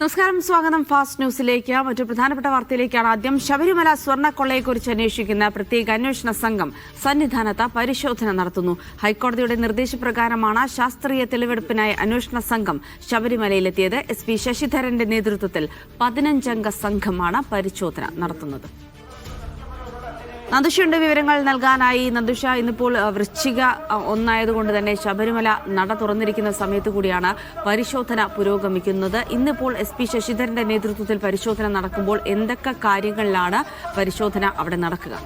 നമസ്കാരം സ്വാഗതം. ഫാസ്റ്റ് ന്യൂസിലേക്ക് മറ്റു പ്രധാനപ്പെട്ട വാർത്തയിലേക്കാണ് ആദ്യം. ശബരിമല സ്വർണക്കൊള്ളയെക്കുറിച്ച് അന്വേഷിക്കുന്ന പ്രത്യേക അന്വേഷണ സംഘം സന്നിധാനത്ത് പരിശോധന നടത്തുന്നു. ഹൈക്കോടതിയുടെ നിർദ്ദേശപ്രകാരമാണ് ശാസ്ത്രീയ തെളിവെടുപ്പിനായി അന്വേഷണ സംഘം ശബരിമലയിലെത്തിയത്. എസ് പി ശശിധരന്റെ നേതൃത്വത്തിൽ പതിനഞ്ചംഗ സംഘമാണ് പരിശോധന നടത്തുന്നത്. നന്ദുഷയുടെ വിവരങ്ങൾ നൽകാനായി നന്ദുഷ ഇന്നിപ്പോൾ വൃശ്ചിക ഒന്നായതുകൊണ്ട് തന്നെ ശബരിമല നട തുറന്നിരിക്കുന്ന സമയത്ത് കൂടിയാണ് പരിശോധന പുരോഗമിക്കുന്നത്. ഇന്നിപ്പോൾ എസ് പി ശശിധരന്റെ നേതൃത്വത്തിൽ പരിശോധന നടക്കുമ്പോൾ എന്തൊക്കെ കാര്യങ്ങളിലാണ് പരിശോധന അവിടെ നടക്കുക?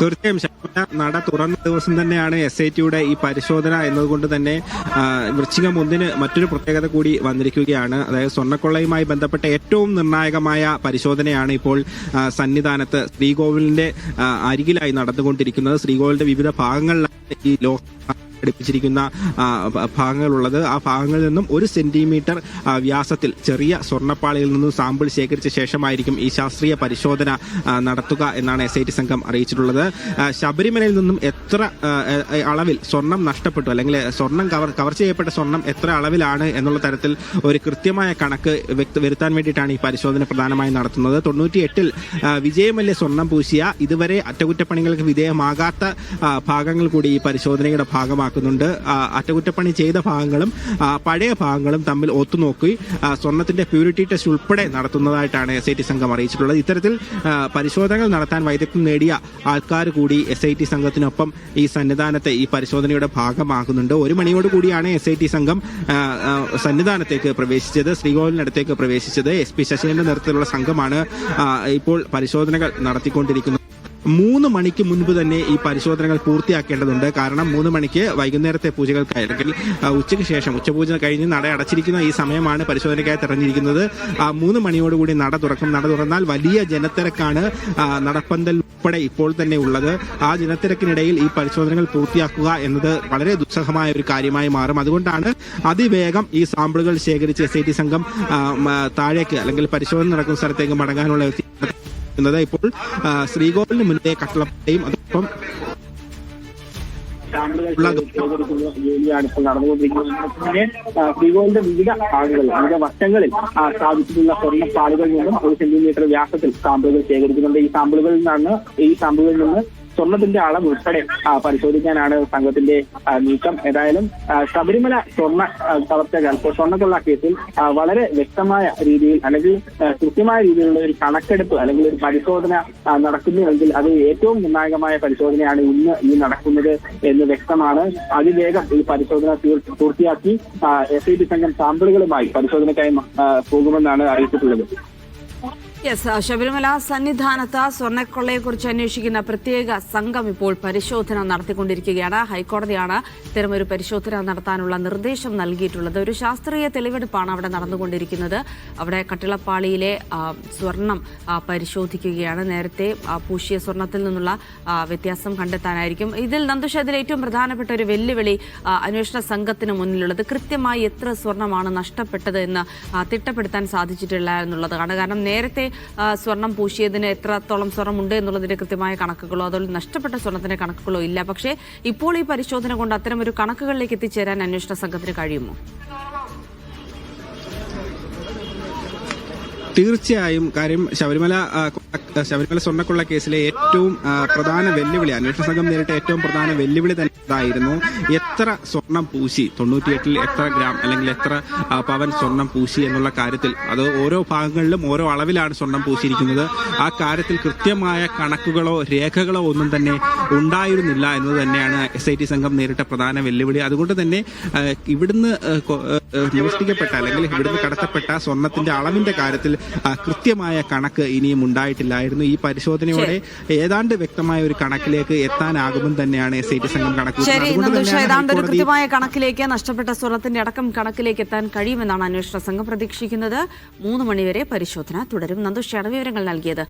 തീർച്ചയായും ശബരിമല നട തുറന്ന ദിവസം തന്നെയാണ് എസ് ഐ ടിയുടെ ഈ പരിശോധന എന്നതുകൊണ്ട് തന്നെ വൃശ്ചികം ഒന്നിന് മറ്റൊരു പ്രത്യേകത കൂടി വന്നിരിക്കുകയാണ്. അതായത് സ്വർണക്കൊള്ളയുമായി ബന്ധപ്പെട്ട ഏറ്റവും നിർണായകമായ പരിശോധനയാണ് ഇപ്പോൾ സന്നിധാനത്ത് ശ്രീകോവിലിന്റെ അരികിലായി നടന്നുകൊണ്ടിരിക്കുന്നത്. ശ്രീകോവിലിന്റെ വിവിധ ഭാഗങ്ങളിലാണ് ഈ ലോ ഘടിപ്പിച്ചിരിക്കുന്ന ഭാഗങ്ങളുള്ളത്. ആ ഭാഗങ്ങളിൽ നിന്നും ഒരു സെന്റിമീറ്റർ വ്യാസത്തിൽ ചെറിയ സ്വർണപ്പാളിയിൽ നിന്നും സാമ്പിൾ ശേഖരിച്ച ശേഷമായിരിക്കും ഈ ശാസ്ത്രീയ പരിശോധന നടത്തുക എന്നാണ് എസ് ഐ ടി സംഘം അറിയിച്ചിട്ടുള്ളത്. ശബരിമലയിൽ നിന്നും എത്ര അളവിൽ സ്വർണം നഷ്ടപ്പെട്ടു? അല്ലെങ്കിൽ സ്വർണം കവർ കവർ ചെയ്യപ്പെട്ട സ്വർണം എത്ര അളവിലാണ് എന്നുള്ള തരത്തിൽ ഒരു കൃത്യമായ കണക്ക് വ്യക്ത വരുത്താൻ വേണ്ടിയിട്ടാണ് ഈ പരിശോധന പ്രധാനമായും നടത്തുന്നത്. തൊണ്ണൂറ്റി എട്ടിൽ വിജയമല്യ സ്വർണം പൂശിയ? ഇതുവരെ അറ്റകുറ്റപ്പണികൾക്ക് വിധേയമാകാത്ത ഭാഗങ്ങൾ കൂടി ഈ പരിശോധനയുടെ ഭാഗമാക്കുന്നുണ്ട് ആ, അറ്റകുറ്റപ്പണി ചെയ്ത ഭാഗങ്ങളും പഴയ ഭാഗങ്ങളും തമ്മിൽ ഒത്തുനോക്കി സ്വർണത്തിന്റെ പ്യൂരിറ്റി ടെസ്റ്റ് ഉൾപ്പെടെ നടത്തുന്നതായിട്ടാണ് എസ് ഐ ടി സംഘം അറിയിച്ചിട്ടുള്ളത്. ഇത്തരത്തിൽ പരിശോധനകൾ നടത്താൻ വൈദഗ്ധ്യം നേടിയ ആൾക്കാർ കൂടി എസ് ഐ ടി സംഘത്തിനൊപ്പം ഈ സന്നിധാനത്തെ ഈ പരിശോധനയുടെ ഭാഗമാകുന്നുണ്ട്. ഒരു മണിയോട് കൂടിയാണ് എസ് ഐ ടി സംഘം സന്നിധാനത്തേക്ക് പ്രവേശിച്ചത് ശ്രീകോവിലിനടുത്തേക്ക് പ്രവേശിച്ചത്. എസ് പി ശശിന്റെ നേതൃത്വത്തിലുള്ള സംഘമാണ് ഇപ്പോൾ പരിശോധനകൾ നടത്തിക്കൊണ്ടിരിക്കുന്നത്. മൂന്ന് മണിക്ക് മുൻപ് തന്നെ ഈ പരിശോധനകൾ പൂർത്തിയാക്കേണ്ടതുണ്ട്. കാരണം മൂന്ന് മണിക്ക് വൈകുന്നേരത്തെ പൂജകൾക്കായി അല്ലെങ്കിൽ ഉച്ചയ്ക്ക് ശേഷം ഉച്ചപൂജ കഴിഞ്ഞ് നട അടച്ചിരിക്കുന്ന ഈ സമയമാണ് പരിശോധനയ്ക്കായി തെരഞ്ഞിരിക്കുന്നത്. മൂന്ന് മണിയോടുകൂടി നട തുറക്കും. നട തുറന്നാൽ വലിയ ജനത്തിരക്കാണ് നടപ്പന്തൽ ഉൾപ്പെടെ ഇപ്പോൾ തന്നെ ഉള്ളത്. ആ ജനത്തിരക്കിനിടയിൽ ഈ പരിശോധനകൾ പൂർത്തിയാക്കുക എന്നത് വളരെ ദുസ്സഹമായ ഒരു കാര്യമായി മാറും. അതുകൊണ്ടാണ് അതിവേഗം ഈ സാമ്പിളുകൾ ശേഖരിച്ച് എസ് സംഘം താഴേക്ക് അല്ലെങ്കിൽ പരിശോധന നടക്കുന്ന സ്ഥലത്തേക്ക് മടങ്ങാനുള്ള ുന്നത് ഇപ്പോൾ ശ്രീകോവിലിന് മുന്നേ കട്ടളപ്പയും അതോടൊപ്പം ജോലിയാണ് ശ്രീകോവിലിന്റെ വിവിധ ഭാഗങ്ങളിൽ വിവിധ വശങ്ങളിൽ സ്ഥാപിച്ചിട്ടുള്ള സ്വർണ സ്വർണപ്പാടുകളിൽ നിന്നും ഒരു സെന്റിമീറ്റർ വ്യാസത്തിൽ സാമ്പിളുകൾ ശേഖരിക്കുന്നുണ്ട്. ഈ സാമ്പിളുകളിൽ നിന്നാണ് ഈ സാമ്പിളുകളിൽ നിന്ന് സ്വർണത്തിന്റെ അളവ് ഉൾപ്പെടെ പരിശോധിക്കാനാണ് സംഘത്തിന്റെ നീക്കം. ഏതായാലും ശബരിമല സ്വർണ കവർച്ചകൾ സ്വർണക്കൊള്ള കേസിൽ വളരെ വ്യക്തമായ രീതിയിൽ അല്ലെങ്കിൽ കൃത്യമായ രീതിയിലുള്ള ഒരു കണക്കെടുപ്പ് അല്ലെങ്കിൽ ഒരു പരിശോധന നടക്കുന്നുവെങ്കിൽ അത് ഏറ്റവും നിർണായകമായ പരിശോധനയാണ് ഇന്ന് ഈ നടക്കുന്നത് എന്ന് വ്യക്തമാണ്. അതിവേഗം ഈ പരിശോധന പൂർത്തിയാക്കി എസ് ഐ ബി സംഘം സാമ്പിളുകളുമായി പരിശോധനയ്ക്കായി പോകുമെന്നാണ് അറിയിച്ചിട്ടുള്ളത്. യെസ് ശബരിമല സന്നിധാനത്ത് സ്വർണക്കൊള്ളയെക്കുറിച്ച് അന്വേഷിക്കുന്ന പ്രത്യേക സംഘം ഇപ്പോൾ പരിശോധന നടത്തിക്കൊണ്ടിരിക്കുകയാണ്. ഹൈക്കോടതിയാണ് ഇത്തരം ഒരു പരിശോധന നടത്താനുള്ള നിർദ്ദേശം നൽകിയിട്ടുള്ളത്. ഒരു ശാസ്ത്രീയ തെളിവെടുപ്പാണ് അവിടെ നടന്നുകൊണ്ടിരിക്കുന്നത്. അവിടെ കട്ടിളപ്പാളിയിലെ സ്വർണം പരിശോധിക്കുകയാണ്. നേരത്തെ പൂശിയ സ്വർണത്തിൽ നിന്നുള്ള വ്യത്യാസം കണ്ടെത്താനായിരിക്കും. ഇതിൽ നന്ദുഷേതിൽ ഏറ്റവും പ്രധാനപ്പെട്ട ഒരു വെല്ലുവിളി അന്വേഷണ സംഘത്തിന് മുന്നിലുള്ളത്. കൃത്യമായി എത്ര സ്വർണമാണ് നഷ്ടപ്പെട്ടത് എന്ന് തിട്ടപ്പെടുത്താൻ സാധിച്ചിട്ടില്ല എന്നുള്ളതാണ്. കാരണം നേരത്തെ സ്വർണം പൂശിയതിന് എത്രത്തോളം ഉണ്ട് എന്നുള്ളതിന്റെ കൃത്യമായ കണക്കുകളോ അതുപോലെ നഷ്ടപ്പെട്ട സ്വർണത്തിന്റെ കണക്കുകളോ ഇല്ല. പക്ഷേ ഇപ്പോൾ ഈ പരിശോധന കൊണ്ട് അത്തരം ഒരു കണക്കുകളിലേക്ക് എത്തിച്ചേരാൻ അന്വേഷണ സംഘത്തിന് കഴിയുമോ? തീർച്ചയായും കാര്യം ശബരിമല ശബരിമല സ്വർണക്കൊള്ള കേസിലെ ഏറ്റവും പ്രധാന വെല്ലുവിളി അന്വേഷണ സംഘം നേരിട്ട ഏറ്റവും പ്രധാന വെല്ലുവിളി തന്നെ ഇതായിരുന്നു. എത്ര സ്വർണം പൂശി തൊണ്ണൂറ്റിയെട്ടിൽ എത്ര ഗ്രാം അല്ലെങ്കിൽ എത്ര പവൻ സ്വർണം പൂശി എന്നുള്ള കാര്യത്തിൽ അത് ഓരോ ഭാഗങ്ങളിലും ഓരോ അളവിലാണ് സ്വർണം പൂശിയിരിക്കുന്നത്. ആ കാര്യത്തിൽ കൃത്യമായ കണക്കുകളോ രേഖകളോ ഒന്നും തന്നെ ഉണ്ടായിരുന്നില്ല എന്നത് തന്നെയാണ് എസ് സംഘം നേരിട്ട പ്രധാന വെല്ലുവിളി. അതുകൊണ്ട് തന്നെ ഇവിടുന്ന് മോഷ്ടിക്കപ്പെട്ട അല്ലെങ്കിൽ ഇവിടുന്ന് കടത്തപ്പെട്ട സ്വർണത്തിന്റെ അളവിന്റെ കാര്യത്തിൽ കൃത്യമായ കണക്ക് ഇനിയും ഉണ്ടായിട്ടില്ലായിരുന്നു. ഈ പരിശോധനയോടെ ഏതാണ്ട് വ്യക്തമായ ഒരു കണക്കിലേക്ക് എത്താനാകുമെന്ന് തന്നെയാണ് എസ് ഐ ടി സംഘം കണക്ക് കൃത്യമായ കണക്കിലേക്ക് നഷ്ടപ്പെട്ട സ്വർണത്തിന്റെ അടക്കം കണക്കിലേക്ക് എത്താൻ കഴിയുമെന്നാണ് അന്വേഷണ സംഘം പ്രതീക്ഷിക്കുന്നത്. മൂന്ന് മണിവരെ പരിശോധന തുടരും. നന്ദുഷയാണ് വിവരങ്ങൾ നൽകിയത്.